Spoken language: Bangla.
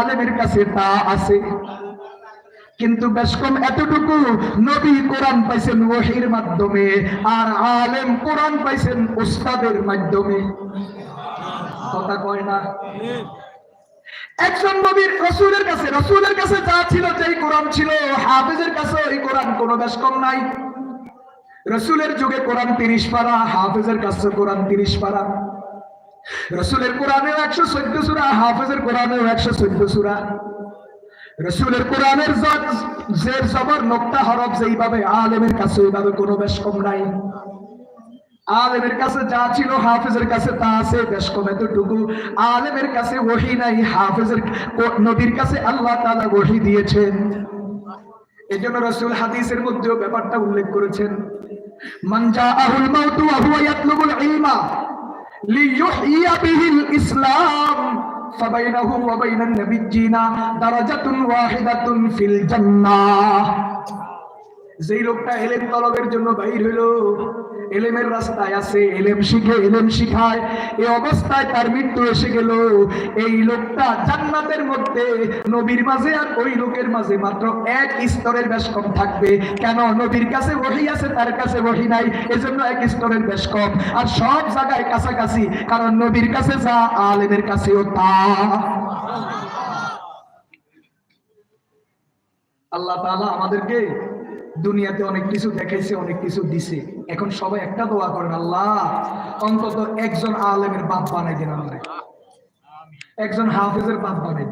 আলেমের কাছে তা আছে। কিন্তু বেশ কম এতটুকু নবী কোরআন পাইছেন ওহির মাধ্যমে, আর আলেম কোরআন পাইছেন উস্তাদের মাধ্যমে। কথা কয় না? একজন নবীর রসুলের কাছে রসুলের কাছে যা ছিল যেই কোরআন ছিল, হাফেজের কাছে ওই কোরআন কোনো বেশ কম নাই। রসুলের যুগে কোরআন তিরিশ পারা, হাফেজের কাছে কোরআন তিরিশ পারা। রসুলের কোরআনেও একশো চোদ্দ সুরা, হাফেজের কোরআনেও একশো চোদ্দ সুরা। রসুলের কোরআনের জের জবর, নোক্তা হরফ যেইভাবে আলেমের কাছে ওইভাবে কোনো বেশ কম নাই। আলেমের কাছে যা ছিল, হাফেজের কাছে তা আছে, বেশ কম এতটুকু। আলেমের কাছে ওহি নাই, হাফেজের নবীর কাছে আল্লাহ তালা ওহি দিয়েছেন। এই জন্য রসুল হাদিসের মধ্যেও ব্যাপারটা উল্লেখ করেছেন। মান জাআহুল মাউতু ওয়া হুয়া ইয়াতলুবুল ইলমা লিইউহইয়া বিহিল ইসলাম فبينه وبين النبيين درجة واحدة في الجنة যেই লোকটা এলেম তলবের জন্য বাইর হইল, এলেমের রাস্তায় আছে, এলেম শিখে, এলেম শিখায় এই অবস্থায় তার মৃত্যু এসে গেল। এই লোকটা জান্নাতের মধ্যে, নবীর মাঝে আর ওই লোকের মাঝে মাত্র এক স্তরের বেশ কম থাকবে। কেন? নবীর কাছে ওহি আছে, তার কাছে ওহি নাই, এজন্য এক স্তরের বেশ কম আর সব জায়গায় কাছাকাছি, কারণ নবীর কাছে যা, আলেমের কাছেও তা। আল্লাহ তাআলা আমাদেরকে দুনিয়াতে অনেক কিছু দেখাইছে, অনেক কিছু দিছে এখন সবাই একটা দোয়া করেন, আল্লাহ, অন্তত একজন আলেমের বাপ বানাই দিন আমরা একজন হাফেজের বাপ বানাই।